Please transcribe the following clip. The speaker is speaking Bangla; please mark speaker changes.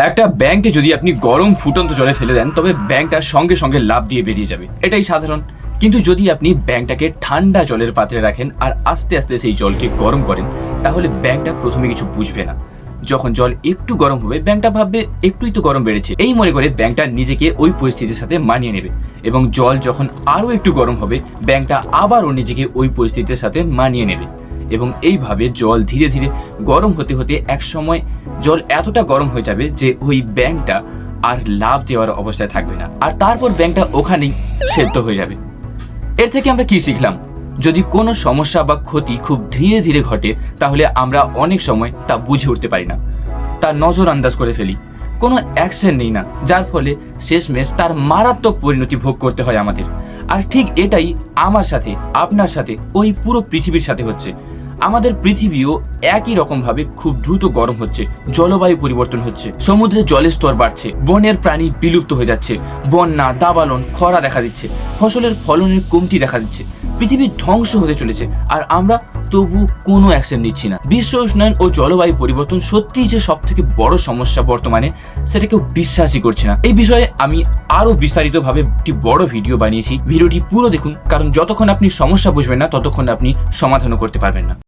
Speaker 1: একটা ব্যাংকে যদি আপনি গরম ফুটন্ত জলে ফেলে দেন, তবে ব্যাংকটা সঙ্গে সঙ্গে লাভ দিয়ে বেরিয়ে যাবে। এটাই সাধারণ। কিন্তু যদি আপনি ব্যাংকটাকে ঠান্ডা জলের পাত্রে রাখেন আর আস্তে আস্তে সেই জলকে গরম করেন, তাহলে ব্যাংকটা প্রথমে কিছু বুঝবে না। যখন জল একটু গরম হবে, ব্যাংকটা ভাববে একটুই তো গরম বেড়েছে। এই মনে করে ব্যাংকটা নিজেকে ওই পরিস্থিতির সাথে মানিয়ে নেবে এবং জল যখন আরও একটু গরম হবে, ব্যাংকটা আবারও নিজেকে ওই পরিস্থিতির সাথে মানিয়ে নেবে। এবং এইভাবে জল ধীরে ধীরে গরম হতে হতে এক সময় জল এতটা গরম হয়ে যাবে যে ওই ব্যাংকটা আর লাভ দেওয়ার অবস্থায় থাকবে না। আর তারপর ব্যাংকটা ওখানেই সেদ্ধ হয়ে যাবে। এর থেকে আমরা কি শিখলাম? যদি কোনো সমস্যা বা ক্ষতি খুব ধীরে ধীরে ঘটে, তাহলে আমরা অনেক সময় তা বুঝে উঠতে পারি না। তা নজর আন্দাজ করে ফেলি। কোনো অ্যাকশন নেই না, যার ফলে শেষমেশ তার মারাত্মক পরিণতি ভোগ করতে হয় আমাদের। আর ঠিক এটাই আমার সাথে, আপনার সাথে, ওই পুরো পৃথিবীর সাথে হচ্ছে। আমাদের পৃথিবীও একই রকমভাবে খুব দ্রুত গরম হচ্ছে, জলবায়ু পরিবর্তন হচ্ছে। সমুদ্রে জলের স্তর বাড়ছে, বনের প্রাণী বিলুপ্ত হয়ে যাচ্ছে, বন্যা দাবালন খরা দেখা দিচ্ছে, ফসলের ফলনের কমতি দেখা দিচ্ছে, পৃথিবী ধ্বংস হতে চলেছে, আর আমরা তবু কোনো অ্যাকশন নিচ্ছি না। বিশ্ব উষ্ণায়ন ও জলবায়ু পরিবর্তন সত্যিই যে সব থেকে বড় সমস্যা বর্তমানে, সেটা কেউ বিশ্বাসই করছে না। এই বিষয়ে আমি আরও বিস্তারিতভাবে একটি বড় ভিডিও বানিয়েছি। ভিডিওটি পুরো দেখুন, কারণ যতক্ষণ আপনি সমস্যা বুঝবেন না, ততক্ষণ আপনি সমাধানও করতে পারবেন না।